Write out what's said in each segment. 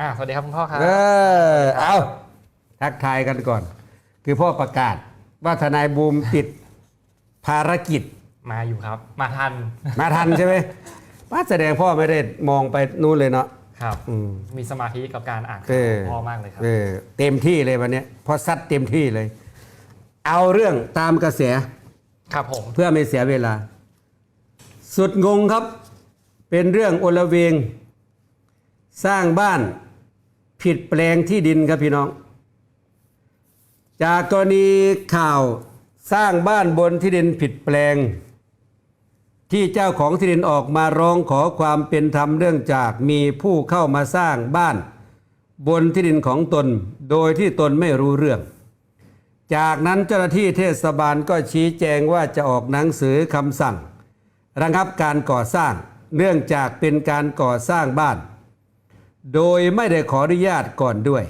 อ่าสวัสดีครับคุณพ่อครับ เออเอาทักทายกันก่อน คือพ่อประกาศว่าทนายบูมติดภารกิจ มาอยู่ครับ มาทันมาทันใช่ไหมป้าแสดงพ่อไม่ได้มองไปนู่นเลยเนาะ ครับ อืม มีสมาธิกับการอ่านเอข่าวอของพ่อมากเลยครับ เออเต็มที่เลยวันเนี้ยพอซัดเต็มที่เลย เอาเรื่องตามกระแสครับผม เพื่อไม่เสียเวลา สุดงงครับ เป็นเรื่องโอลเวง สร้างบ้าน ผิดแปลงที่ดินครับพี่น้อง จากกรณีข่าวสร้างบ้านบนที่ดินผิดแปลง ที่เจ้าของที่ดินออกมาร้องขอความเป็นธรรมเนื่องจากมีผู้เข้ามาสร้างบ้าน บนที่ดินของตนโดยที่ตนไม่รู้เรื่อง จากนั้นเจ้าหน้าที่เทศบาลก็ชี้แจงว่าจะออกหนังสือคำสั่ง ระงับการก่อสร้างเนื่องจากเป็นการก่อสร้างบ้าน โดยไม่ได้ขออนุญาตก่อนด้วย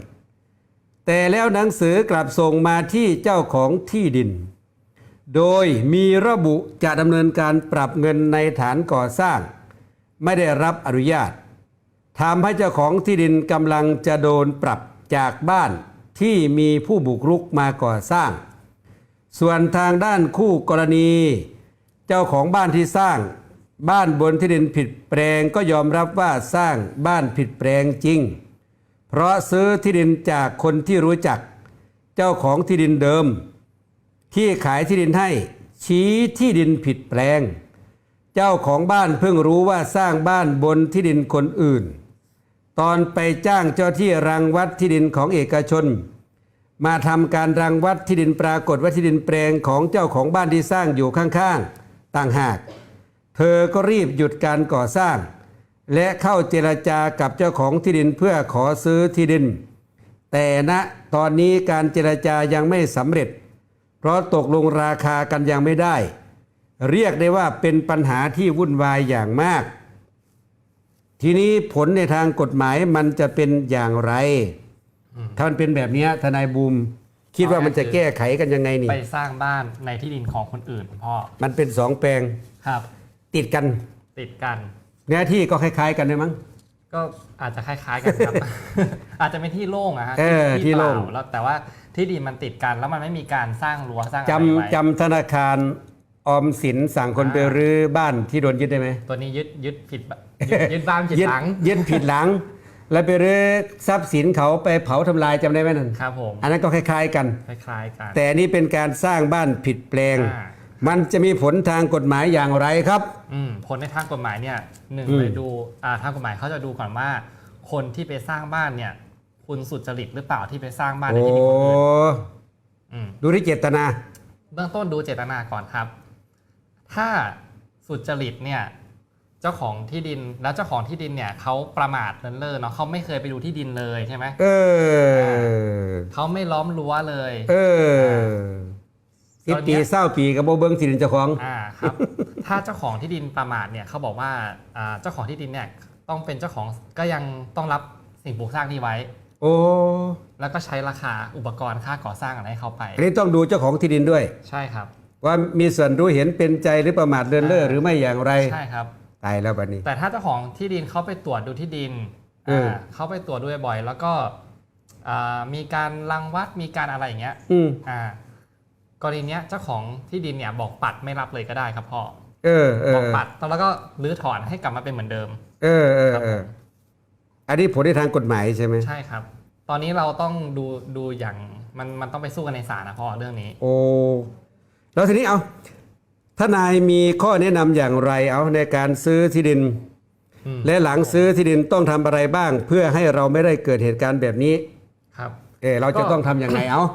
แต่แล้วหนังสือกลับส่งมาที่เจ้าของที่ดิน โดยมีระบุจะดำเนินการปรับเงินในฐานก่อสร้าง ไม่ได้รับอนุญาตทำให้เจ้าของที่ดินกำลังจะโดนปรับจากบ้านที่มีผู้บุกรุกมาก่อสร้าง ส่วนทางด้านคู่กรณี เจ้าของบ้านที่สร้าง บ้านบนที่ดินผิดแปลงก็ยอมรับว่าสร้างบ้านผิดแปลงจริง เพราะซื้อที่ดินจากคนที่รู้จัก เจ้าของที่ดินเดิม ที่ขายที่ดินให้ ชี้ที่ดินผิดแปลง เจ้าของบ้านเพิ่งรู้ว่าสร้างบ้านบนที่ดินคนอื่น ตอนไปจ้างเจ้าที่รังวัดที่ดินของเอกชน มาทำการรังวัดที่ดินปรากฏว่าที่ดินแปลงของเจ้าของบ้านที่สร้างอยู่ข้างๆ ต่างหาก เธอก็รีบหยุดการก่อสร้าง และเข้าเจรจากับเจ้าของที่ดินเพื่อขอซื้อที่ดิน แต่ณตอนนี้การเจรจายังไม่สำเร็จ เพราะตกลงราคากันยังไม่ได้ เรียกได้ว่าเป็นปัญหาที่วุ่นวายอย่างมาก ทีนี้ผลในทางกฎหมายมันจะเป็นอย่างไร ถ้ามันเป็นแบบเนี้ยทนายบูมคิดว่ามันจะแก้ไขกันยังไงนี่ ไปสร้างบ้านในที่ดินของคนอื่นคุณพ่อ มันเป็นสองแปลง ครับ ติดกัน ติดกัน เนื้อที่ก็คล้าย ๆ กันเลยมั้ง ก็อาจจะคล้ายๆกันครับ อาจจะเป็นที่โล่งอะฮะเออที่โล่ง เปาแล้วแต่ว่าที่ดินมันติดกันแล้วมันไม่มีการสร้างรั้วสร้างอะไรจำไว้จำธนาคารออมสินสั่งคนไปรื้อบ้านที่โดนยึดได้ไหมตัวนี้ยึดยึดผิดยึดยึดบ้านผิดยึดหลังยึดผิดหลัง แล้วไปรื้อทรัพย์สินเขาไปเผาทำลายจำได้ไหมนั่นครับผมอันนั้นก็คล้าย ๆ กัน คล้ายๆกันแต่อันนี่เป็นการสร้างบ้านผิดแปลง อ่า มันจะมีผลทางกฎหมายอย่างไรครับ อืมผลในทางกฎหมายเนี่ยหนึ่งอืม เลยดูอ่าทางกฎหมายเขาจะดูก่อนว่า คนที่ไปสร้างบ้านเนี่ย คุณสุจริตหรือเปล่าที่ไปสร้างบ้านในโอ้ที่ดินคนอื่นอืม ดูที่เจตนา เบื้องต้นดูเจตนาก่อนครับ ถ้าสุจริตเนี่ยเจ้าของที่ดินแล้วเจ้าของที่ดินเนี่ยเขาประมาทเลินเล่อเนาะเขาไม่เคยไปดูที่ดินเลยใช่ไหมเออ เขาไม่ล้อมรั้วเลย เออ สิบปีเศร้าปีกับโบเบิ้งสินเจ้าของอ่าครับ ถ้าเจ้าของที่ดินประมาทเนี่ยเขาบอกว่าอ่าเจ้าของที่ดินเนี่ยต้องเป็นเจ้าของก็ยังต้องรับสิ่งปลูกสร้างนี้ไว้ โอ้แล้วก็ใช้ราคาอุปกรณ์ค่าก่อสร้างอะไรให้เขาไปอันนี้ต้องดูเจ้าของที่ดินด้วย ใช่ครับ ว่ามีส่วนรู้เห็นเป็นใจหรือประมาทเลินเล่ออ่าหรือไม่อย่างไรใช่ครับตายแล้วบัดนี้ แต่ถ้าเจ้าของที่ดินเขาไปตรวจดูที่ดินเอออ่าเขาไปตรวจด้วยบ่อย แล้วก็อ่ามีการรังวัดมีการอะไรอย่างเงี้ยอืมอ่า กรณีเนี้ยเจ้าของที่ดินเนี่ยบอกปัดไม่รับเลยก็ได้ครับพ่อเออเอบอกอปัดแล้วก็รื้อถอนให้กลับมาเป็นเหมือนเดิม เออเออครับเอผอมอันนี้ผลในทางกฎหมายใช่ไหมใช่ครับ ตอนนี้เราต้องดูดูอย่างมันมันต้องไปสู้กันในศาลนะพ่อเรื่องนี้ โอ้แล้วทีนี้เอาทนายมีข้อแนะนำอย่างไรเอาในการซื้อที่ดินอืมและหลังซื้อที่ดินต้องทำอะไรบ้าง เพื่อให้เราไม่ได้เกิดเหตุการณ์แบบนี้ ครับ เออเราจะก็ต้องทำอย่างไรเอาเอ่อ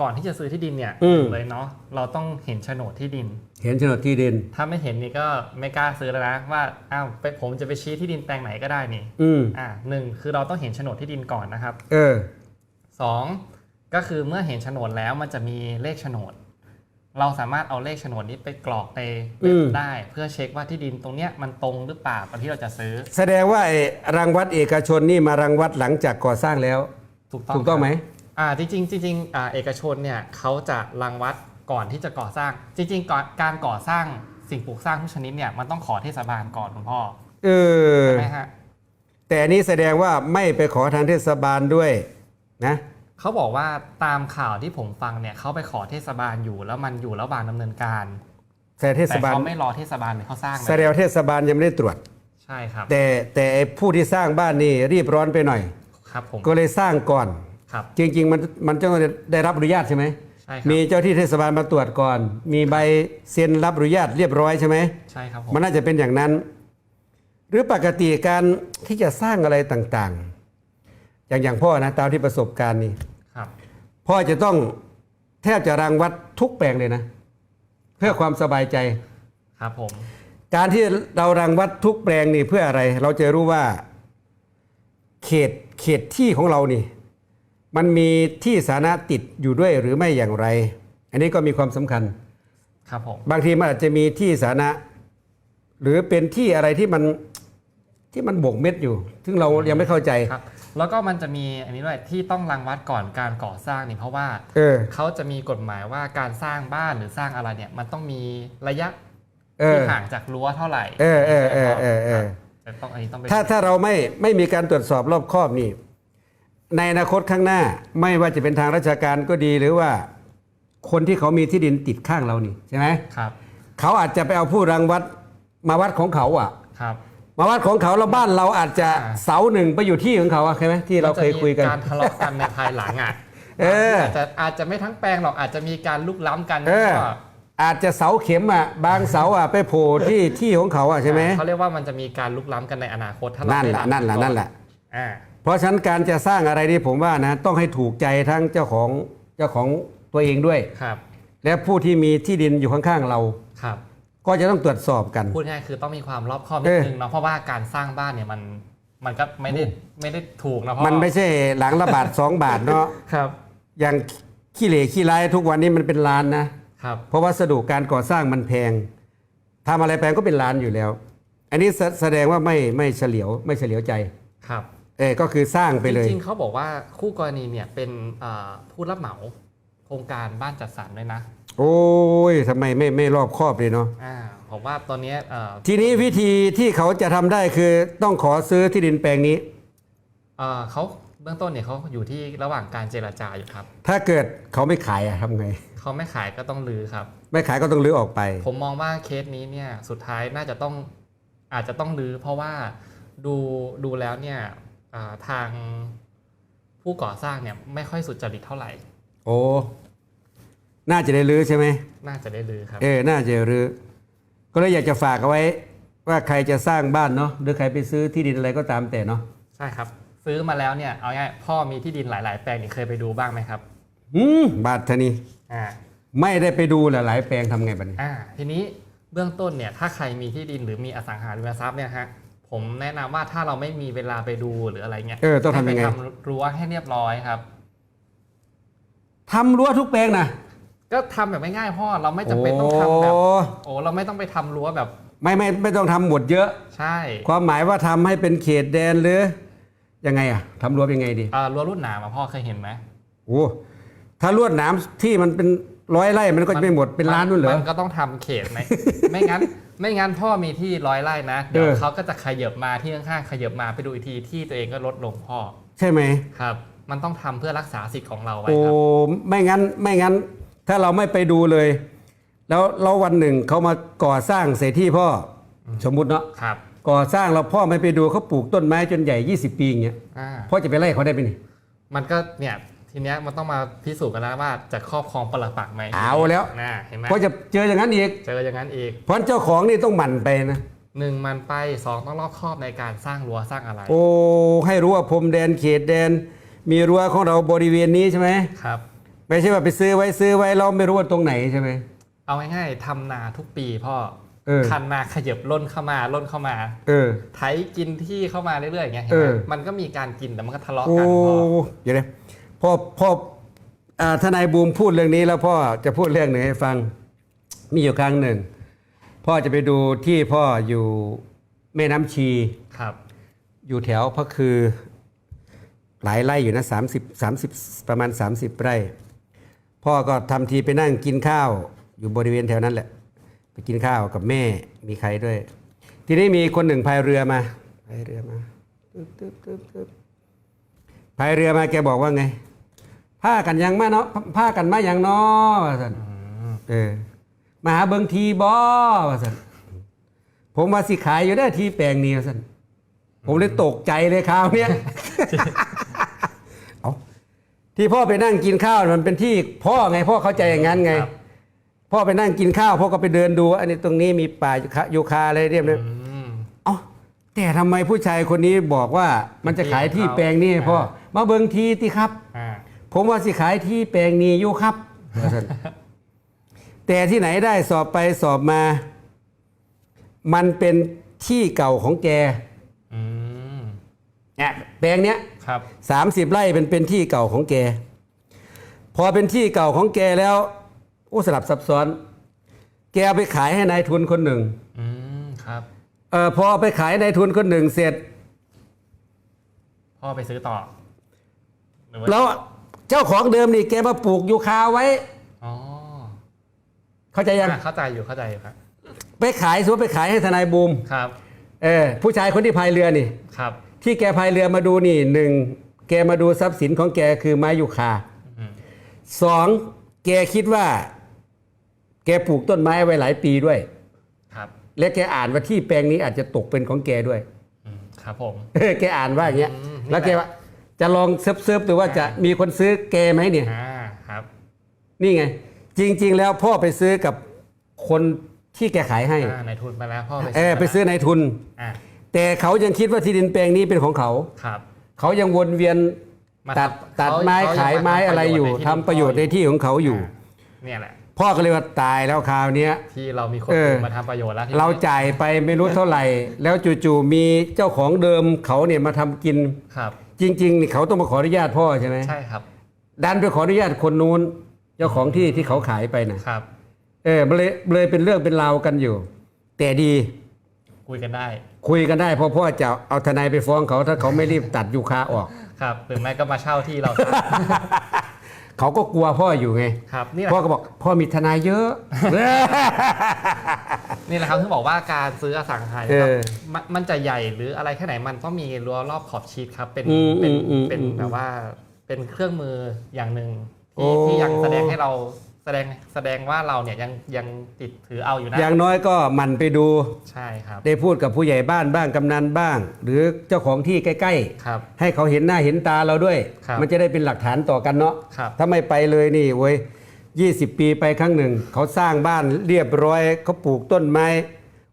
ก่อนที่จะซื้อที่ดินเนี่ยอืม เลยเนาะเราต้องเห็นโฉนดที่ดิน เห็นโฉนดที่ดิน ถ้าไม่เห็นนี่ก็ไม่กล้าซื้อแล้วนะว่าอ้าวไปผมจะไปชี้ที่ดินแปลงไหนก็ได้นี่อืมอ่าหนึ่งคือเราต้องเห็นโฉนดที่ดินก่อนนะครับเออ สองก็คือเมื่อเห็นโฉนดแล้วมันจะมีเลขโฉนด เราสามารถเอาเลขโฉนดนี้ไปกรอกในเว็บอืม ได้ เพื่อเช็คว่าที่ดินตรงเนี้ยมันตรงหรือเปล่าตอนที่เราจะซื้อแสดงว่าไอ้รังวัดเอกชนนี่มารังวัดหลังจากก่อสร้างแล้ว ถูกต้องถูกต้องไหม ครับ อ่าจริงๆจริงๆอ่าเอกชนเนี่ยเขาจะรังวัดก่อนที่จะก่อสร้าง จริงๆก่อนการก่อสร้างสิ่งปลูกสร้างทุกชนิดเนี่ยมันต้องขอเทศบาลก่อนคุณพ่อเออ ใช่ไหมฮะแต่อันนี้แสดงว่าไม่ไปขอทางเทศบาลด้วยนะเขาบอกว่าตามข่าวที่ผมฟังเนี่ยเขาไปขอเทศบาลอยู่แล้วมันอยู่ระหว่างดำเนินการแต่เทศแต่บาลเขาไม่รอเทศบาลเลยเขาสร้างเลยแสดงว่าเทศบาลยังไม่ได้ตรวจ ใช่ครับแต่แต่ไอ้ผู้ที่สร้างบ้านนี่รีบร้อนไปหน่อย ครับผมก็เลยสร้างก่อน ครับ จริง ๆ มันมันต้องได้รับอนุญาตใช่ไหมใช่ครับมีเจ้าที่เทศบาลมาตรวจก่อน มีใบเซ็นรับอนุญาตเรียบร้อยใช่ไหม ใช่ครับผมมันน่าจะเป็นอย่างนั้น หรือปกติการที่จะสร้างอะไรต่างๆ อย่างอย่างพ่อนะตามที่ประสบการณ์นี่ครับ พ่อจะต้องแทบจะรังวัดทุกแปลงเลยนะ เพื่อความสบายใจ ครับผม การที่เรารังวัดทุกแปลงนี่เพื่ออะไร เราจะรู้ว่า เขตเขตที่ของเรานี่ มันมีที่สาธารณะติดอยู่ด้วยหรือไม่อย่างไร อันนี้ก็มีความสำคัญ ครับผมบางทีมันอาจจะมีที่สาธารณะ หรือเป็นที่อะไรที่มันที่มันบกเม็ดอยู่ ซึ่งเรายังไม่เข้าใจครับ แล้วก็มันจะมีอันนี้ด้วยที่ต้องรังวัดก่อนการก่อสร้างนี่เพราะว่าเออเขาจะมีกฎหมายว่าการสร้างบ้านหรือสร้างอะไรเนี่ย มันต้องมีระยะเอที่อห่างจากรั้วเท่าไหร่ เออเออเออเออเออแต่ต้องอันนี้ต้องไปถ้าถ้าเราไม่ไม่มีการตรวจสอบรอบคอบนี่ ในอนาคตข้างหน้าไม่ว่าจะเป็นทางราชการก็ดีหรือว่าคนที่เขามีที่ดินติดข้างเรานี่ใช่ไหมครับเขาอาจจะไปเอาผู้รังวัดมาวัดของเขาอะครับ มาวัดของเขาแล้วบ้านเราอาจจะอ่าเสาหนึ่งไปอยู่ที่ของเขาอะใช่ไหมที่เราเคยคุยกันมัจะมีการทะเลาะกันในภายหลังอะเอออาจจะอาจจะไม่ทั้งแปลงหรอกอาจจะมีการลุกล้ำกันเออก็อาจจะเสาเข็มอะบางเสาอะไปโผล่ที่ที่ของเขาอะใช่ไหมเขาเรียกว่ามันจะมีการลุกล้ำกันในอนาคตถ้าเรานั่นไม่แหละรันั่นแหละก่อนั่นแหละอ่า เพราะฉะนั้นการจะสร้างอะไรนี่ผมว่านะต้องให้ถูกใจทั้งเจ้าของเจ้าของตัวเองด้วย ครับ และผู้ที่มีที่ดินอยู่ข้างๆเรา ครับ ก็จะต้องตรวจสอบกัน พูดง่ายๆคือต้องมีความรอบคอบนิเอดอนึงเนาะ เพราะว่าการสร้างบ้านเนี่ยมันมันก็ไม่ได้ไม่ได้ถูกนะพ่อมันไม่ใช่หลังละบาทสองบาทเนาะครับ อย่างขี้เหร่ขี้ร้ายทุกวันนี้มันเป็นล้านนะ ครับ เพราะวัสดุการก่อสร้างมันแพงทำอะไรแพงก็เป็นล้านอยู่แล้ว อันนี้แสแสดงว่าไม่ไม่เฉลียวไม่เฉลียวใจ ครับ เออก็คือสร้างไปเลย จริงๆเขาบอกว่าคู่กรณีเนี่ยเป็นเอ่อผู้รับเหมาโครงการบ้านจัดสรรด้วยนะ โอ้ยทำไมไม่ไม่รอบคอบเลยเนาะอ่าผมว่าตอนเนี้ยเอ่อทีนี้วิธีที่เขาจะทำได้คือต้องขอซื้อที่ดินแปลงนี้เอ่อเขาเบื้องต้นเนี่ยเขาอยู่ที่ระหว่างการเจรจาอยู่ครับ ถ้าเกิดเขาไม่ขายอะทำไงเขาไม่ขายก็ต้องลือครับ ไม่ขายก็ต้องรื้อออกไป ผมมองว่าเคสนี้เนี่ยสุดท้ายน่าจะต้องอาจจะต้องรื้อเพราะว่าดูดูแล้วเนี่ยอ่า ทางผู้ก่อสร้างเนี่ยไม่ค่อยสุจริตเท่าไหร่ โอ้ น่าจะได้รื้อใช่ไหม น่าจะได้รื้อครับ เออ น่าจะรื้อ ก็เลยอยากจะฝากเอาไว้ ว่าใครจะสร้างบ้านเนาะ หรือใครไปซื้อที่ดินอะไรก็ตามแต่เนาะ ใช่ครับ ซื้อมาแล้วเนี่ย เอาง่ายพ่อมีที่ดินหลาย ๆ แปลงนี่เคยไปดูบ้างไหมครับ อืม บาทธนีอ่า ไม่ได้ไปดูหลายๆแปลงทำไงบัดนี้อ่า ทีนี้เบื้องต้นเนี่ย ถ้าใครมีที่ดินหรือมีอสังหาริมทรัพย์เนี่ยฮะ ผมแนะนำว่าถ้าเราไม่มีเวลาไปดูหรืออะไรเงี้ยเออต้องทำยังไงให้ปทำรั้วให้เรียบร้อยครับทำรั้วทุกแปลงนะก็ทำแบบง่ายๆพ่อเราไม่จำเป็นต้องทำแบบโอ้โอ้เราไม่ต้องไปทำรั้วแบบ ไม่ไม่ไม่ต้องทำหมดเยอะ ใช่ ความหมายว่าทำให้เป็นเขตแดนหรือยังไงอะทำรั้วยังไงดีอ่ารั้วรุ่นหนามาพ่อเคยเห็นไหมโอ้ถ้าลวดหนามที่มันเป็น ร้อยไร่มันก็จะไม่หมดเป็นล้านนู่นเหรอ มันก็ต้องทำเขตไหม ไม่งั้น ไม่งั้นพ่อมีที่ร้อยไร่นะ เดี๋ยวเออ เขาก็จะขยับมาที่ข้างๆขยับมาไปดูอีกทีที่ตัวเองก็ลดลงพ่อใช่ไหมครับ มันต้องทำเพื่อรักษาสิทธิ์ของเราไว้โอ้ครับ ไม่งั้นไม่งั้น ถ้าเราไม่ไปดูเลย แล้วเราวันหนึ่งเขามาก่อสร้างเสร็จที่พ่ออสมมุติเนาะครับก่อสร้างเราพ่อไม่ไปดูเขาปลูกต้นไม้จนใหญ่ 20 ปีอย่างเงี้ยอ่าพ่อจะไปไล่เขาได้ไหมนี่ มันก็เนี่ย ทีเนี้ยมันต้องมาพิสูจน์กันแล้วว่าจะครอบครองปรปักษ์ไหมเอาแล้ว นะเห็นไหมพ่อจะเจออย่างนั้นอีก เจออย่างนั้นอีกเพราะเจ้าของนี่ต้องหมั่นไปนะ หนึ่งมันไปสองต้องรอบครอบในการสร้างรั้วสร้างอะไรโอ้ ให้รู้ว่าพรมแดนเขตแดน มีรั้วของเราบริเวณนี้ใช่ไหม ครับ ไม่ใช่ว่าไปซื้อไว้ซื้อไว้เราไม่รู้ว่าตรงไหนใช่ไหม เอาง่ายๆทำนาทุกปีพ่อเออ คันนาขยับล้นเข้ามาล้นเข้ามา เออ ไถกินที่เข้ามาเรื่อยๆอย่างเงี้ยเห็นเอไหมอมันก็มีการกินแต่มันก็ทะเลาะโอ้กันพ่อ เดี๋ยวนะ พ่อพ่ออ่าทนายบูมพูดเรื่องนี้แล้วพ่อจะพูดเรื่องหนึ่งให้ฟังมีอยู่ครั้งหนึ่ง พ่อจะไปดูที่พ่ออยู่แม่น้ำชีครับ อยู่แถวพระคือ หลายไร่อยู่นะสามสิบสามสิบประมาณ30ไร่ พ่อก็ทำทีไปนั่งกินข้าว อยู่บริเวณแถวนั้นแหละ ไปกินข้าวกับแม่มีใครด้วย ทีนี้มีคนหนึ่งพายเรือมาพายเรือมาตึ๊บตึ๊บตึ๊บตึ๊บพายเรือมาแกบอกว่าไง ผ้ากันยังมาเนาะผ้ากันมาอย่างเนาะว่าสันอืมเออมาหาเบิงทีบอว่าสันผมว่าสิขายอยู่ได้อที่แปลงนี้ว่าสันผมเลยตกใจเลยคราวเนี้ยเอาที่พ่อไปนั่งกินข้าวมันเป็นที่พ่อไงพ่อเข้าใจอย่างนั้นไง ครับ พ่อไปนั่งกินข้าวพ่อก็ไปเดินดูอันนี้ตรงนี้มีป่ายูคายูคาอะไรเรียบเลยอืมเอ้าแต่ทำไมผู้ชายคนนี้บอกว่ามันจะขายที่แปลงนี้ให้พ่อมาเบิงทีติครับ อ่า ผมว่าสิขายที่แปลงนี้อยู่ครับ แต่ที่ไหนได้สอบไปสอบมา มันเป็นที่เก่าของแกอืมเนี่ยแปลงเนี้ยครับสามสิบไร่เป็นเป็นที่เก่าของแก พอเป็นที่เก่าของแกแล้วโอ้สลับซับซ้อน แกเอาไปขายให้นายทุนคนหนึ่งอืมครับเออพอเอาไปขายนายทุนคนหนึ่งเสร็จพ่อไปซื้อต่อหรือว่าแล้ว เจ้าของเดิมนี่แกมาปลูกยูคาไว้ อ๋อเข้าใจยัง อะเข้าใจอยู่เข้าใจอยู่ครับ ไปขายสมมติไปขายให้ทนายบูมครับ เออผู้ชายคนที่พายเรือนี่ ครับ ที่แกพายเรือมาดูนี่หนึ่งแกมาดูทรัพย์สินของแกคือไม้ยูคาอืม สองแกคิดว่า แกปลูกต้นไม้ไว้หลายปีด้วย ครับและแกอ่านว่าที่แปลงนี้อาจจะตกเป็นของแกด้วย อืมครับผม เออแกอ่านว่าอย่างเงี้ย อืม แล้วแกว่า จะลองเซิร์ฟเซิร์ฟดูว่าจะมีคนซื้อแกไหมเนี่ย อ่าครับนี่ไง จริง ๆ แล้วพ่อไปซื้อกับคนที่แกขายให้ อ่าในทุนมาแล้วพ่อไปเออไปซื้อในทุน อ่าแต่เขายังคิดว่าที่ดินแปลงนี้เป็นของเขา ครับเขายังวนเวียนมาตัดทำตัดเขาไม้เขายังขายไม้มาทำอะไรอยู่ประโยชน์ในที่ทำประโยชน์ในที่ของเขาอยู่ เนี่ยแหละ พ่อก็เลยว่าตายแล้วคราวเนี้ย ที่เรามีคนเออ อื่นมาทำประโยชน์แล้วที่เราจ่ายไปไม่รู้เท่าไหร่ แล้วจู่ๆมีเจ้าของเดิมเขาเนี่ยมาทำกิน ครับ จริงๆนี่เขาต้องมาขออนุญาตพ่อใช่ไหมใช่ครับ ดันไปขออนุญาตคนนู้นเจ้าของที่ที่เขาขายไปนะครับ เออมันเลยเลยเป็นเรื่องเป็นราวกันอยู่ แต่ดีคุยกันได้ คุยกันได้เพราะพ่อจะเอาทนายไปฟ้องเขาถ้าเขาไม่รีบตัดยูคาออก ครับหรือไม่ก็มาเช่าที่เรา เขาก็กลัวพ่ออยู่ไง ครับนี่แหละพ่อก็บอกพ่อมีทนายเยอะ นี่แหละครับที่บอกว่าการซื้ออสังหาริเอมทรัพอย์มันมันจะใหญ่หรืออะไรแค่ไหนมันต้องมีรั้วรอบขอบชิดครับ เป็นอืมเป็นอืมเป็นอืมแบบว่าเป็นเครื่องมืออย่างหนึ่งโอ้ที่ที่ยังแสดงให้เราแสดงแสดงว่าเราเนี่ยยังยังติดถือเอาอยู่นะอย่างน้อยก็หมันไปดู ใช่ครับได้พูดกับผู้ใหญ่บ้านบ้างกำนันบ้าง หรือเจ้าของที่ใกล้ ครับ ๆ ให้เขาเห็นหน้าเห็นตาเราด้วย ครับ มันจะได้เป็นหลักฐานต่อกันเนาะครับ ถ้าไม่ไปเลยนี่เว้ย ยี่สิบปีไปครั้งหนึ่ง เขาสร้างบ้านเรียบร้อยเขาปลูกต้นไม้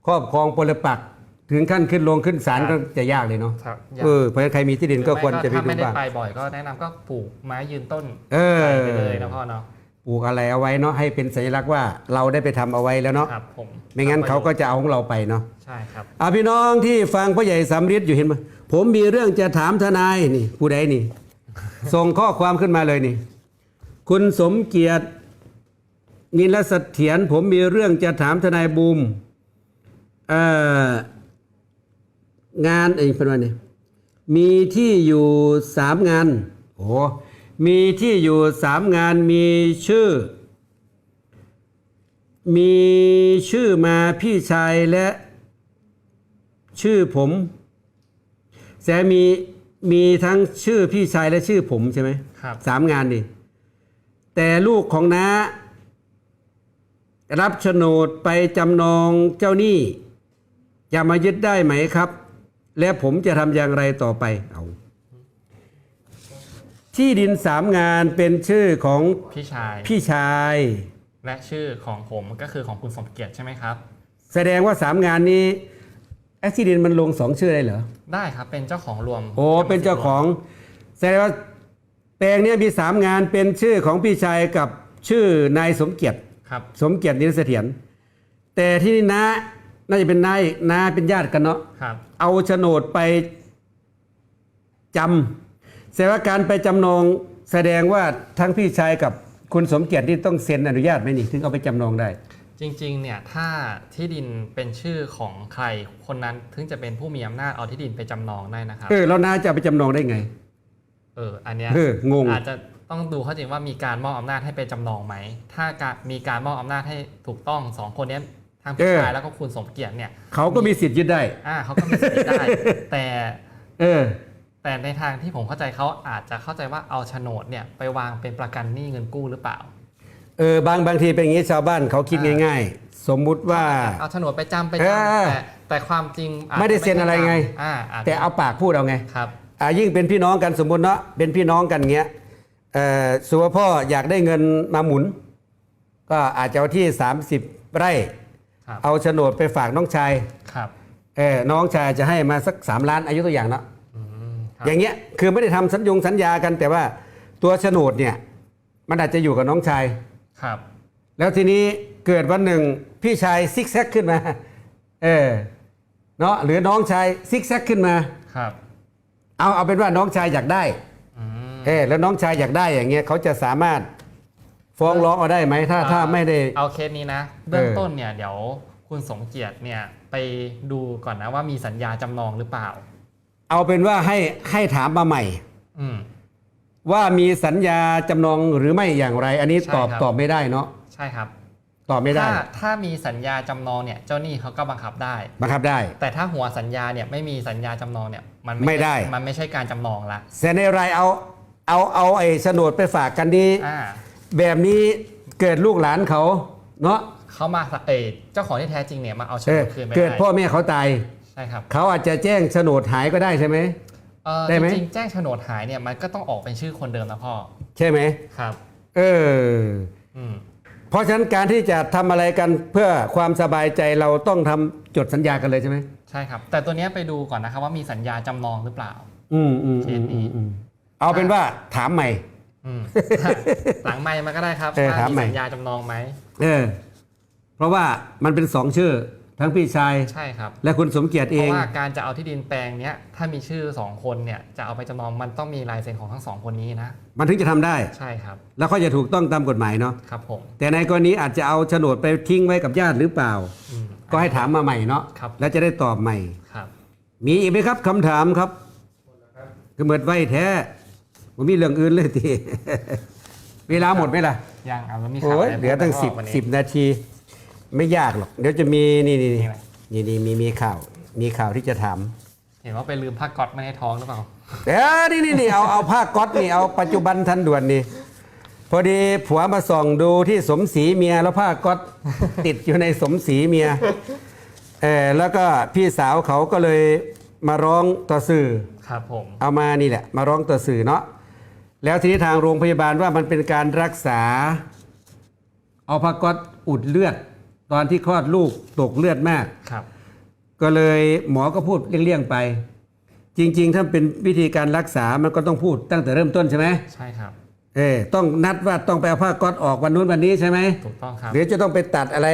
ครอบครองปรปักษ์ถึงขั้นขึ้นลงขึ้นศาลก็จะยากเลยเนาะครับเออเพราะฉะนั้นใครมีที่ดินก็ควรจะไปถ้าดูไม่ได้บ้าง ไปบ่อยก็แนะนำก็ปลูกไม้ยืนต้นเออใส่ไปเลยนะพ่อเนาะปลูกอะไรเอาไว้เนาะให้เป็นสัญลักษณ์ว่าเราได้ไปทำเอาไว้แล้วเนาะครับผมไม่งั้นเขาก็จะเอาของเราไปเนาะ ใช่ครับอาพี่น้องที่ฟังพ่อใหญ่สำริดอยู่เห็นไหมผมมีเรื่องจะถามทนายนี่ ผู้ใดนี่ ส่งข้อความขึ้นมาเลยนี่ คุณสมเกียรติ นิรเสถียรผมมีเรื่องจะถามทนายบูมเอ่องานเองเป็นวันนี้มีที่อยู่สามงานโอ้มีที่อยู่สามงานมีชื่อ มีชื่อมาพี่ชายและ ชื่อผมแสมีมีทั้งชื่อพี่ชายและชื่อผมใช่ไหมครับสามงานนี่แต่ลูกของน้า รับโฉนดไปจำนองเจ้าหนี้จะมายึดได้ไหมครับ และผมจะทำอย่างไรต่อไปเอาที่ดินสามงานเป็นชื่อของพี่ชาย พี่ชาย และชื่อของผมก็คือของคุณสมเกียรติใช่ไหมครับ แสดงว่าสามงานนี้แอคซิเดนมันลงสองชื่อได้เหรอได้ครับเป็นเจ้าของรวมโอ้เป็นเจ้าของ แสดงว่าแปลงเนี้ยมีสามงานเป็นชื่อของพี่ชายกับชื่อนายสมเกียรติ ครับสมเกียรตินิรเสถียรแต่ที่นี่น้าน่าจะเป็นนายน้าเป็นญาติกันเนาะครับ เอาโฉนดไปจำแสดงว่าการไปจำนองแสดงว่าทั้งพี่ชายกับคุณสมเกียรติที่ต้องเซ็นอนุญาตไหมนี่ถึงเอาไปจำนองได้ จริงๆ เนี่ยถ้าที่ดินเป็นชื่อของใครคนนั้นถึงจะเป็นผู้มีอำนาจเอาที่ดินไปจำนองได้นะครับเออแล้วน้าจะเอาไปจำนองได้ไง เอออันเนี้ยเอองงอาจจะ ต้องดูข้อจริงว่ามีการมอบอำนาจให้ไปจำนองไหม ถ้าการมีการมอบอำนาจให้ถูกต้องสองคนเนี้ยทางพี่ชายแล้วก็คุณสมเกียรติเนี่ยเขาก็มีสิทธิ์ยึดได้ อ่าเขาก็มีสิทธิ์ได้ แต่เออแต่ในทางที่ผมเข้าใจเขาอาจจะเข้าใจว่าเอาโฉนดเนี่ยไปวางเป็นประกันหนี้เงินกู้หรือเปล่าเออบางบางทีเป็นอย่างนี้ชาวบ้านเขาคิดอ่าง่าย ๆ สมมุติว่าเอาโฉนดไปจำไปเอจอำแต่แต่ความจริงอาจจะไม่ได้เซ็นอะไรไงอ่าอาจจะแต่เอาปากพูดเอาไงครับอ่ายิ่งเป็นพี่น้องกันสมมติเนาะเป็นพี่น้องกันเงี้ยเอ่อ สมมติว่าพ่ออยากได้เงินมาหมุน ก็อาจจะเอาที่ 30 ไร่ ครับเอาโฉนดไปฝากน้องชายครับเออน้องชายจะให้มาสัก 3 ล้านอายุตัวอย่างเนาะ อืมครับอย่างเงี้ยคือไม่ได้ทำสัญญงสัญญากัน แต่ว่าตัวโฉนดเนี่ยมันอาจจะอยู่กับน้องชาย ครับแล้วทีนี้เกิดวันหนึ่งพี่ชายซิกแซกขึ้นมาเออเนาะหรือน้องชายซิกแซกขึ้นมา ครับ เอาเอาเป็นว่าน้องชายอยากได้อืม เออแล้วน้องชายอยากได้อย่างเงี้ยเขาจะสามารถฟ้องร้องเอาได้ไหมถ้าถ้าไม่ได้ เอาเคสนี้นะเบื้องเออต้นเนี่ยเดี๋ยวคุณสมเกียรติเนี่ยไปดูก่อนนะว่ามีสัญญาจำนองหรือเปล่า เอาเป็นว่าให้ให้ถามมาใหม่ อืม ว่ามีสัญญาจำนองหรือไม่อย่างไร อันนี้ใช่ตอบครับ ตอบไม่ได้เนาะใช่ครับตอบไม่ได้ถ้าถ้ามีสัญญาจำนองเนี่ยเจ้าหนี้เขาก็บังคับได้ บังคับได้ แต่ถ้าหัวสัญญาเนี่ยไม่มีสัญญาจำนองเนี่ยมันไม่ได้ มันไม่ใช่การจำนองละแต่ในรายเอา เอาเอาไอ้โฉนดไปฝากกันนี้อ่าแบบนี้เกิดลูกหลานเขาเนาะเขามาเออเจ้าของที่แท้จริงเนี่ยมาเอาโฉเอนอดคืนไปเกิดได้พ่อแม่เขาตาย ใช่ครับเขาอาจจะแจ้งโฉนดหายก็ได้ใช่ไหม เออได้ไหม จริงๆแจ้งโฉนดหายเนี่ยมันก็ต้องออกเป็นชื่อคนเดิมนะพ่อใช่ไหมครับ เอออืมเพราะฉะนั้นการที่จะทำอะไรกันเพื่อความสบายใจเราต้องทำจดสัญญากันเลยใช่ไหมใช่ครับ แต่ตัวเนี้ยไปดูก่อนนะครับว่ามีสัญญาจำนองหรือเปล่า อืมอืมเคอืสมนี้อืมอืม เอาเป็นว่าถามใหม่ อืมหลังไมค์มาก็ได้ครับเออว่าถามมีใหม่ สัญญาจำนองไหมเออ เพราะว่ามันเป็นสองชื่อ ทั้งพี่ชาย ใช่ครับ และคุณสมเกียรติเพเอง ราะว่าการจะเอาที่ดินแปลงเนี้ยถ้ามีชื่อสองคนเนี่ยจะเอาไปจำนองมันต้องมีลายเซ็นของทั้งสองคนนี้นะมันถึงจะทำได้ ใช่ครับแล้วก็จะถูกต้องตามกฎหมายเนาะครับผมแต่ในกรณีอาจจะเอาโฉนดไปทิ้งไว้กับญาติหรือเปล่า อืม ก็ให้ถามมาใหม่เนาะครับ แล้วจะได้ตอบใหม่ ครับ มีอีกไหมครับคำถามครับก็เหมือนไว้แท้ ผมมีเรื่องอื่นเลยทีเวลาหมดไหมล่ะยังเอาแล้วมีข่าวโอ้ยะไรเหลือตั้งพูสิดบไหมพ่อวันนี้สิบนาที ไม่ยากหรอก เดี๋ยวจะมีนี่นี่มีนี่อะไรนี่นี่มีมีข่าว มีข่าวที่จะถาม เห็นว่าไปลืมผ้าก๊อตไม่ในท้องหรือเปล่า เอ้ยนี่นี่นี่เอาเอาผ้าก๊อตนี่เอาปัจจุบันทันด่วนนี่พอดีผัวมาส่องดูที่สมศรีเมียแล้วผ้าก๊อต ติดอยู่ในสมศรีเมียเออแล้วก็พี่สาวเขาก็เลยมาร้องต่อสื่อ ครับผม เอามานี่แหละ มาร้องต่อสื่อเนาะ แล้วทีนี้ทางโรงพยาบาลว่ามันเป็นการรักษา เอาผ้าก๊อตอุดเลือด ตอนที่คลอดลูกตกเลือดมาก ครับ ก็เลยหมอก็พูดเลี่ยงๆไป จริง ๆ ถ้าเป็นวิธีการรักษามันก็ต้องพูดตั้งแต่เริ่มต้นใช่ไหมใช่ครับ เออต้องนัดว่าต้องไปเอาผ้าก๊อตออกวันนู้นวันนี้ใช่ไหมถูกต้องครับ หรือจะต้องไปตัดอะไร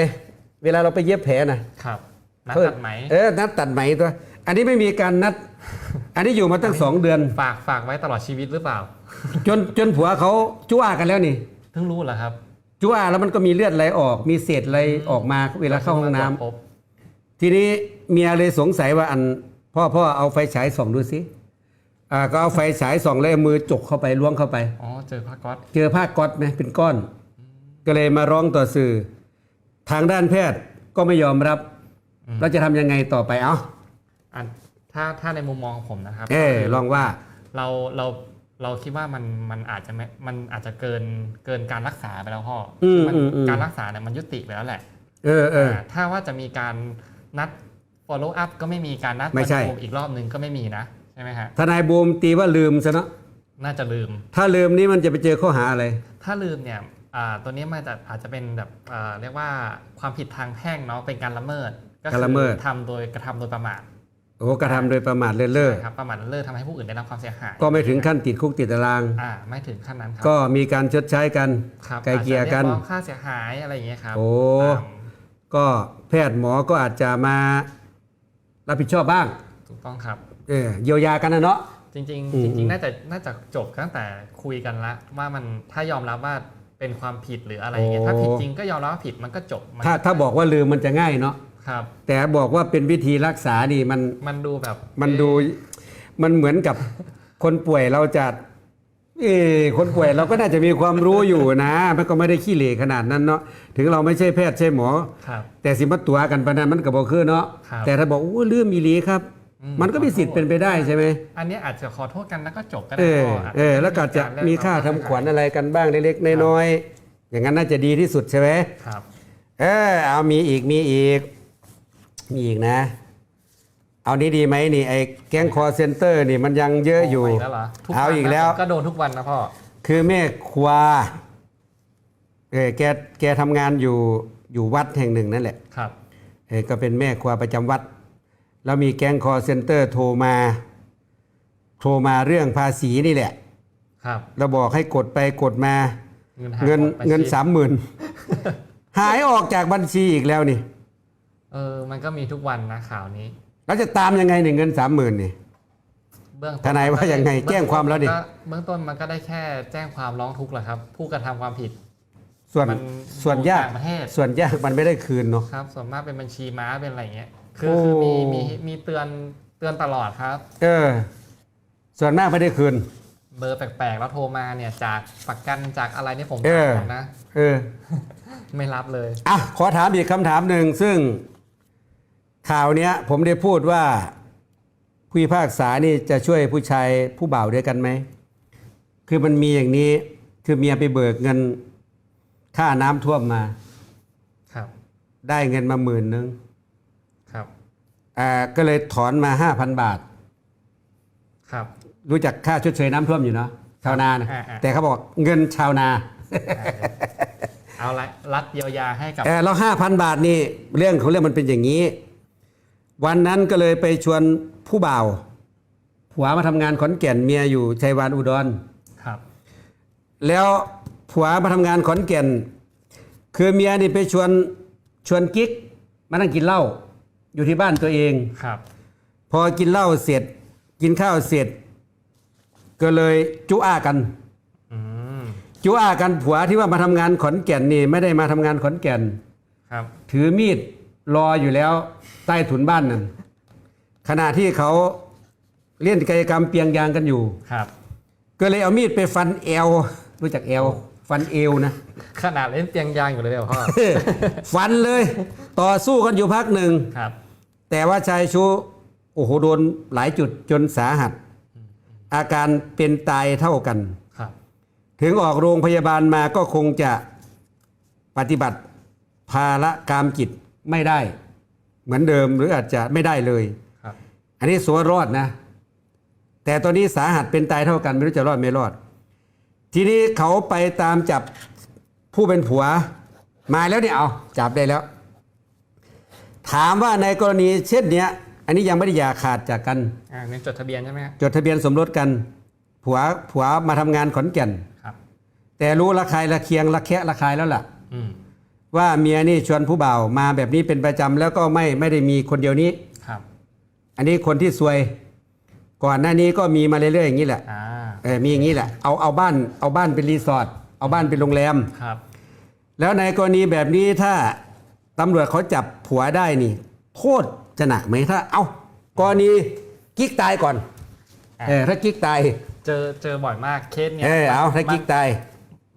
เวลาเราไปเย็บแผลนะครับนัดตัดไหมเออนัดตัดไหมตัว อันนี้ไม่มีการนัด อันนี้อยู่มาตั้งสองเดือน ฝากฝากไว้ตลอดชีวิตหรือเปล่า จนจนผัวเขาจ้วกันแล้วนี่เพิ่งรู้เหรอครับจ้วแล้วมันก็มีเลือดไหลออก มีเศษอะไรออกมาเวลาเข้าห้องน้ำพบทีนี้เมียเลยสงสัยว่าอันพ่อพ่อเอาไฟฉายส่องดูสิอ่าก็เอาไฟฉายส่องแล้วเอามือจกเข้าไปล้วงเข้าไปอ๋อเจอผ้าก๊อตเจอผ้าก๊อตไหมเป็นก้อน ก็เลยมาร้องต่อสื่อ ทางด้านแพทย์ก็ไม่ยอมรับเราจะทำยังไงต่อไปเอ้าอัน ถ้าถ้าในมุมมองของผมนะครับเออลองว่าเราเราเราคิดว่ามันมันอาจจะไม่มันอาจจะเกินเกินการรักษาไปแล้วพ่ออมมันอืมอืมการรักษาเนี่ยมันยุติไปแล้วแหละ เออเออาถ้าว่าจะมีการนัด follow up ก็ไม่มีการนัดไม่ใช่ประชุอีกรอบหนึ่งก็ไม่มีนะใช่ไหมฮะทนายบูมตีว่าลืมซะเนาะน่าจะลืม ถ้าลืมนี่มันจะไปเจอข้อหาอะไร ถ้าลืมเนี่ยอ่าตัวนี้มันจะอาจจะเป็นแบบอ่าเรียกว่าความผิดทางแพ่งเนาะเป็นการละเมิด ก็การละเมิดทำโดยกระทำโดยประมาท โอ้กระทำโดยประมาทเลินเล่อใช่ครับประมาทเลิศทำให้ผู้อื่นได้รับความเสียหายก็ไม่ถึงขั้นติดคุกติดตาราง อ่าไม่ถึงขั้นนั้นครัก็มีการชดใช้กันครับไกลเกลี่ยกันอาจจะเรียร้องค่าเสียหายอะไรอย่างเงี้ยครับโอ้ตามก็แพทย์หมอก็อาจจะมารับผิดชอบบ้างถูกต้องครับ เออเยียวยากันนะเนาะ จริงอืๆมจริงๆน่าจะน่าจะจบตั้งแต่คุยกันละว่ามันถ้ายอมรับว่าเป็นความผิดหรืออะไรอย่างเงี้ยถ้าผิดจริงก็ยอมรับว่าผิดมันก็จบมันถ้าถ้าบอกว่าลืมมันจะง่ายเนาะ ครับ แต่บอกว่าเป็นวิธีรักษานี่มันมันดูแบบ มันดูมันเหมือนกับคนป่วยเราจะเออคนป่วยเราก็น่าจะมีความรู้อยู่นะ มันก็ไม่ได้ขี้เหร่ขนาดนั้นเนาะถึงเราไม่ใช่แพทย์ใช่หมอ ครับ แต่สิมาตัวกันปานนั้นมันก็บอกคือเนาะครับแต่ถ้าบอกโอ้ลืมอีหลีครับ อืมมันก็มีสิทธิ์เป็นไปได้ใช่ไหมอันนี้อาจจะขอโทษกันแล้วก็จบก็เอได้อพ่ออาจเออ แล้วก็จะมีค่าทำขวัญอะไรกันบ้างเล็กๆน้อยๆอย่างนั้นน่าจะดีที่สุดใช่ไหม ครับ เออเอามีอีกมีอีก มีอีกนะ เอานี้ดีไหมนี่ไอ้แก๊งคอเซ็นเตอร์นี่มันยังเยอะอยู่โอีกแล้วเหรอทุกเอาวันอีกนะแล้วผมก็โดนทุกวันนะพ่อ คือแม่ครัวเออแกแกทำงานอยู่อยู่วัดแห่งหนึ่งนั่นแหละ ครับ เออก็เป็นแม่ครัวประจำวัด แล้วมีแก๊งคอเซ็นเตอร์โทรมา โทรมาเรื่องภาษีนี่แหละ ครับ เราบอกให้กดไปกดมาหายเงินหมดบัญชีเงินสามหมื่นหายออกจากบัญชีอีกแล้วนี่ เออมันก็มีทุกวันนะข่าวนี้ แล้วจะตามยังไงเนี่ยเงินสามหมื่นนี่ เบื้องต้ทนายว่ายังไงเบื้อแจ้งความแล้วดิก็เบื้องต้นมันก็ได้แค่แจ้งความร้องทุกข์แหละครับ ผู้กระทำความผิด ส่วนมันส่วนยากต่างประเทศ ส่วนยากมันไม่ได้คืนเนาะ ครับ ส่วนมากเป็นบัญชีม้าเป็นอะไรเงี้ยคือโอ้คือมีมีมีเตือนเตือนตลอดครับ เออ ส่วนมากไม่ได้คืน เบอร์แปลกๆแล้วโทรมาเนี่ยจากประกันจากอะไรนี่ผมเออ ถามหมดนะ เออ ไม่รับเลย อะขอถามอีกคำถามหนึ่งซึ่ง ข่าวเนี้ยผมได้พูดว่าผู้พิพากษานี่จะช่วยผู้ชายผู้บ่าวด้วยกันไหม คือมันมีอย่างนี้คือเมียไปเบิกเงินค่าน้ำท่วมมา ครับ ได้เงินมาหมื่นนึงครับอ่าก็เลยถอนมาห้าพันบาท ครับ รู้จักค่าชดเชยน้ำท่วมอยู่เนาะชาวนานะอ่าอ่าแต่เขาบอกเงินชาวนา เอาละรัฐเยียวยาให้กับ เออแล้วห้าพันบาทนี่เรื่องของเรื่องมันเป็นอย่างนี้ วันนั้นก็เลยไปชวนผู้บ่าวผัวมาทำงานขอนแก่นเมียอยู่ชัยวานอุดรครับ แล้วผัวมาทำงานขอนแก่น คือเมียนี่ไปชวนชวนกิ๊กมานั่งกินเหล้าอยู่ที่บ้านตัวเองครับ พอกินเหล้าเสร็จ กินข้าวเสร็จ ก็เลยจุอ้ากันอืมจุอ้ากันผัวที่ว่ามาทำงานขอนแก่นนี่ ไม่ได้มาทำงานขอนแก่นครับ ถือมีด รออยู่แล้วใต้ถุนบ้านนั่นขณะที่เขาเล่นกายกรรมเปียงยางกันอยู่ ครับ ก็เลยเอามีดไปฟันเอวรู้จักเอวฟันเอวนะ ขนาดเล่นเตียงยางอยู่เลยเหรอพ่อ ฟันเลย ต่อสู้กันอยู่พักหนึ่ง ครับ แต่ว่าชายชู้โอ้โหโดนหลายจุดจนสาหัส อาการเป็นตายเท่ากัน ครับ ถึงออกโรงพยาบาลมาก็คงจะปฏิบัติภาระกามจิต ไม่ได้ เหมือนเดิมหรืออาจจะไม่ได้เลยครับอันนี้สัวรอดนะ แต่ตอนนี้สาหัสเป็นตายเท่ากัน ไม่รู้จะรอดไม่รอด ทีนี้เขาไปตามจับผู้เป็นผัว มาแล้วเนี่ยเอาจับได้แล้ว ถามว่าในกรณีเช่นเนี้ย อันนี้ยังไม่ได้หย่าขาดจากกันอ่านี่จดทะเบียนใช่ไหมฮะจดทะเบียนสมรสกัน ผัวผัวมาทำงานขอนแก่นครับ แต่รู้ระคายระเคียงระแคะระคายแล้วล่ะ อืม ว่าเมียนี่ชวนผู้บ่าวมาแบบนี้เป็นประจำแล้วก็ไม่ไม่ได้มีคนเดียวนี้ ครับ อันนี้คนที่ซวย ก่อนหน้านี้ก็มีมาเรื่อยๆอย่างนี้แหละอ่า เออมีอย่างนี้แหละเอาเอาบ้านเอาบ้านเป็นรีสอร์ทเอาบ้านเป็นโรงแรม ครับ แล้วในกรณีแบบนี้ถ้าตำรวจเขาจับผัวได้นี่โทษจะหนักไหมถ้า เอากรณีกิ๊กตายก่อนอะเออถ้ากิ๊กตาย เจอ เจอบ่อยมาก เคสเนี้ยเออเอาถ้ากิ๊กมันตาย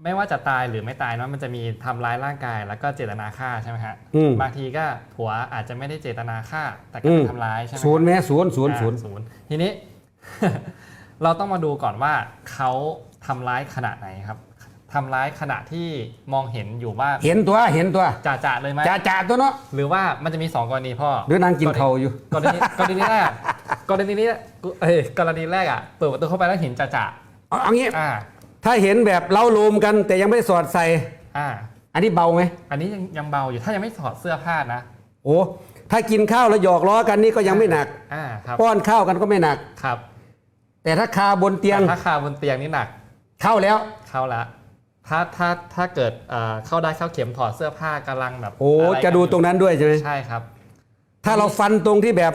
ไม่ว่าจะตายหรือไม่ตายเนาะมันจะมีทำร้ายร่างกายแล้วก็เจตนาฆ่าใช่ไหมฮะอืม บางทีก็ผัวอาจจะไม่ได้เจตนาฆ่าแต่ก็อืมทำร้ายใช่ไหมศูนย์แม้ศูนย์ศูนย์อ่าศูนย์ศูนย์ทีนี้ เราต้องมาดูก่อนว่าเขาทำร้ายขนาดไหนครับทำร้ายขณะที่มองเห็นอยู่ว่าเห็นตัวเห็นตัวจ่าๆเลยไหมจ่าจ่าตัวเนาะหรือว่ามันจะมีสองกรณีพ่อ หรือนางกินเขาอยู่ กรณีกรณีแรกกรณีนี้เอ้ยกรณีแรกอะเปิดประตูเข้าไปแล้วเห็นจ่าเอาเอางี้ๆอ่า ถ้าเห็นแบบเล้าโลมกัน แต่ยังไม่ได้สอดใส่ อ่า อันนี้เบาไหมอันนี้ยังยังเบาอยู่ถ้ายังไม่ถอดเสื้อผ้านะโอ้ถ้ากินข้าวแล้วหยอกล้อกันนี่ก็ยังไม่หนัก อ่าครับป้อนข้าวกันก็ไม่หนัก ครับแต่ถ้าคาบนเตียงแต่ถ้าคาบนเตียงนี่หนัก เข้าแล้ว เข้าละ ถ้าถ้าถ้าเกิดเอ่อเข้าได้เข้าเข็มถอดเสื้อผ้ากำลังแบบโอ้ไรกันจะดูตรงนั้นด้วยใช่ไหมใช่ครับ ถ้าเราฟันตรงที่แบบ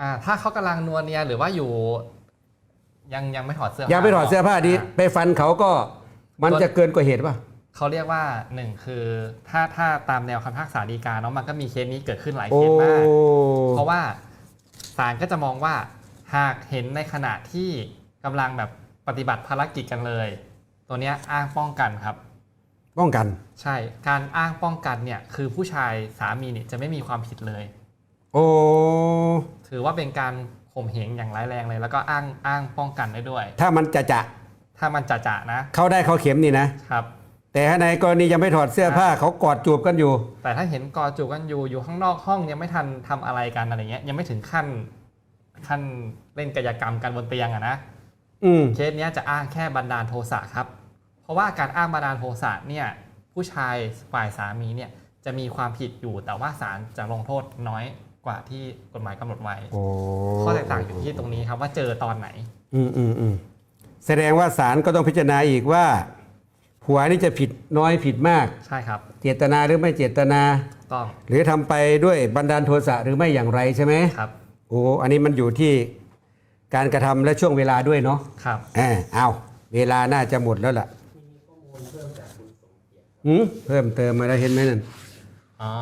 อ่าถ้าเขากำลังนัวเนียหรือว่าอยู่ ยังยังไม่ถอดเสื้อยังไม่ถอดเสื้อผ้าดีอ่ไปฟันเขาก็มันจะเกินกว่าเหตุป่ะเขาเรียกว่าหนึ่งคือถ้าถ้าตามแนวคำพิพากษาฎีกาเนาะมันก็มีเคสนี้เกิดขึ้นหลายโอ้เคสมากเพราะว่าศาลก็จะมองว่าหากเห็นในขณะที่กำลังแบบปฏิบัติภารกิจกันเลย ตัวเนี้ยอ้างป้องกันครับ ป้องกัน ใช่การอ้างป้องกันเนี่ยคือผู้ชายสามีเนี่ยจะไม่มีความผิดเลย โอ้ถือว่าเป็นการ ข่มเหงอย่างร้ายแรงเลย แล้วก็อ้างอ้างป้องกันได้ด้วย ถ้ามันจะจะถ้ามันจะจะนะ เข้าได้เข้าเข็มนี่นะ ครับ แต่ในกรณียังไม่ถอดเสื้อผ้าเขากอดจูบกันอยู่ แต่ถ้าเห็นกอจูบกันอยู่อยู่ข้างนอกห้องยังไม่ทันทำอะไรกันอะไรเงี้ยยังไม่ถึงขั้นขั้นเล่นกายกรรมกันบนเตียงอะนะ อืม เคสเนี้ยจะอ้างแค่บันดาลโทสะครับ เพราะว่าการอ้างบันดาลโทสะเนี่ยผู้ชายฝ่ายสามีเนี่ยจะมีความผิดอยู่แต่ว่าศาลจะลงโทษน้อย กว่าที่กฎหมายกำหนดไว้โอ้ข้อแตกต่างอยู่ที่ตรงนี้ครับว่าเจอตอนไหน อืมอืมอืมแสดงว่าศาลก็ต้องพิจารณาอีกว่าผัวนี่จะผิดน้อยผิดมากใช่ครับ เจตนาหรือไม่เจตนาต้องหรือทำไปด้วยบันดาลโทสะหรือไม่อย่างไรใช่ไหมครับโอ้อันนี้มันอยู่ที่การกระทำและช่วงเวลาด้วยเนาะครับเออเอาเวลาน่าจะหมดแล้วล่ะหืมเพิ่มเติมมาแล้วเห็นไหมนั่นอ๋อ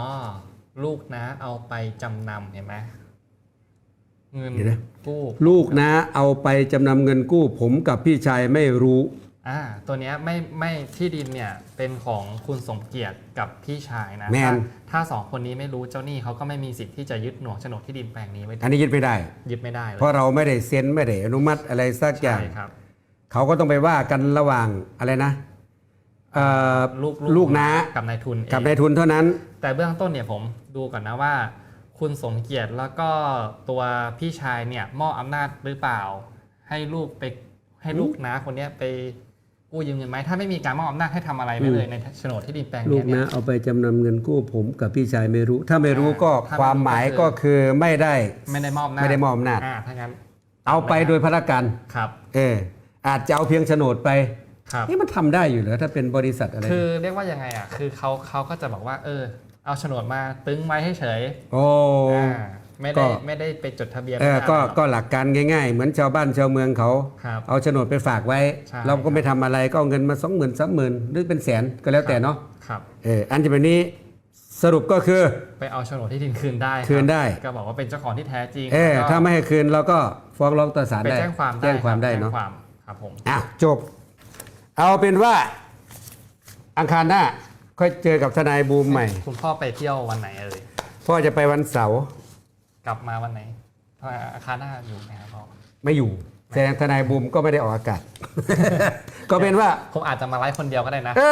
ลูกนะเอาไปจำนำเห็นไหมเงินเดี๋ยวนะ กู้ลูกนะเอาไปจำนำเงินกู้ ผมกับพี่ชายไม่รู้ อ่าตัวเนี้ยไม่ไม่ที่ดินเนี่ยเป็นของคุณสมเกียรติกับพี่ชายนะแมน ถ้าถ้าสองคนนี้ไม่รู้เจ้าหนี้เขาก็ไม่มีสิทธิ์ที่จะยึดหน่วงโฉนดที่ดินแปลงนี้ไว้อันนี้ยึดไม่ได้ ยึดไม่ได้เลยเพราะเราไม่ได้เซ็นไม่ได้อนุมัติอะไรสักอย่างใช่ครับ เขาก็ต้องไปว่ากันระหว่างอะไรนะเอ่อ ลูกลูกน้ากับนายทุนเองกับนายทุนเท่านั้น แต่เบื้องต้นเนี่ยผมดูก่อนนะว่า คุณสมเกียรติแล้วก็ตัวพี่ชายเนี่ยมอบอำนาจหรือเปล่า ให้ลูกไปให้ลูกน้าคนเนี้ยไปกู้ยืมเงินไหมถ้าไม่มีการมอบอำนาจให้ทำอะไรไว้เลยในโฉนดที่ดินแปลงลูเนี้กยเนี่ยนะเอาไปจำนำเงินกู้ผมกับพี่ชายไม่รู้ ถ้าไม่รู้ก็ถ้าไม่รู้ความหมายก็ก็คือคือไม่ได้ไม่ได้มอบอำนาจไม่ได้มอบอำนาจอ่าถ้างั้นเอาไปโดยพระการครับ เอออาจจะเอาเพียงโฉนดไปครับ นี่มันทำได้อยู่เหรอถ้าเป็นบริษัทอะไร คือเรียกว่ายังไงอะ คือเขาเขาก็จะบอกว่า เออ เอาโฉนดมาตึงไว้ให้เฉย โอ้อ่าไม่ก็ได้ไม่ได้ไปจดทะเบียนเออไม่ได้ก็หรอก็หลักการง่าย ๆ เหมือนชาวบ้านชาวเมืองเขาครับเอาโฉนดไปฝากไว้ใช่เราก็ไม่ทำอะไรก็เอาเงินมาสองหมื่นสามหมื่นหรือเป็นแสนก็แล้วแต่เนาะครับเอออันจะแบบนี้สรุปก็คือ ไปเอาโฉนดที่ดินคืนได้รับคืนได้ก็บอกว่าเป็นเจ้าของที่แท้จริงเออแล้วก็ถ้าไม่ให้คืนเราก็ฟ้องร้องต่อศาลไปได้แจ้งความได้แจ้งความได้รับเนาะแจ้งความครับผมอะจบ เอาเป็นว่าอังคารหน้าค่อยเจอกับทนายบูมใหม่ คุณพ่อไปเที่ยววันไหนเอ่ยพ่อจะไปวันเสาร์กลับมาวันไหนอ่าอาคารหน้าอยู่ไหมครับพ่อไม่อยู่แสดงทนายบูมก็ไม่ได้ออกอากาศ ก็เป็นว่าผมอาจจะมาไลฟ์คนเดียวก็ได้นะ เอ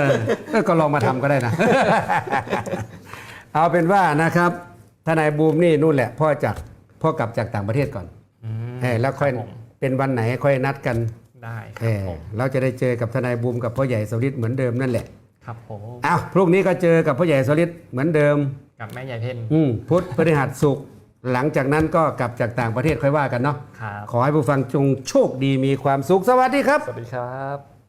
อเออก็ลองมาทำก็ได้นะ เอาเป็นว่านะครับ ทนายบูมนี่นู่นแหละ พ่อจากพ่อกลับจากต่างประเทศก่อนอืมเออแล้วค่อยรับผมเป็นวันไหนค่อยนัดกัน ได้คเอรับอผมเราจะได้เจอกับทนายบูมกับพ่อใหญ่สริตเหมือนเดิมนั่นแหละ ครับผมอ้าวพรุ่งนี้ก็เจอกับพ่อใหญ่สริตเหมือนเดิม กับแม่ใหญ่เพ่นอืมพุธพฤหัสศุกร์หลังจากนั้นก็กลับจากต่างประเทศค่อยว่ากันเนาะครับขอให้ผู้ฟังจงโชคดีมีความสุขสวัสดีครับ สวัสดีครับ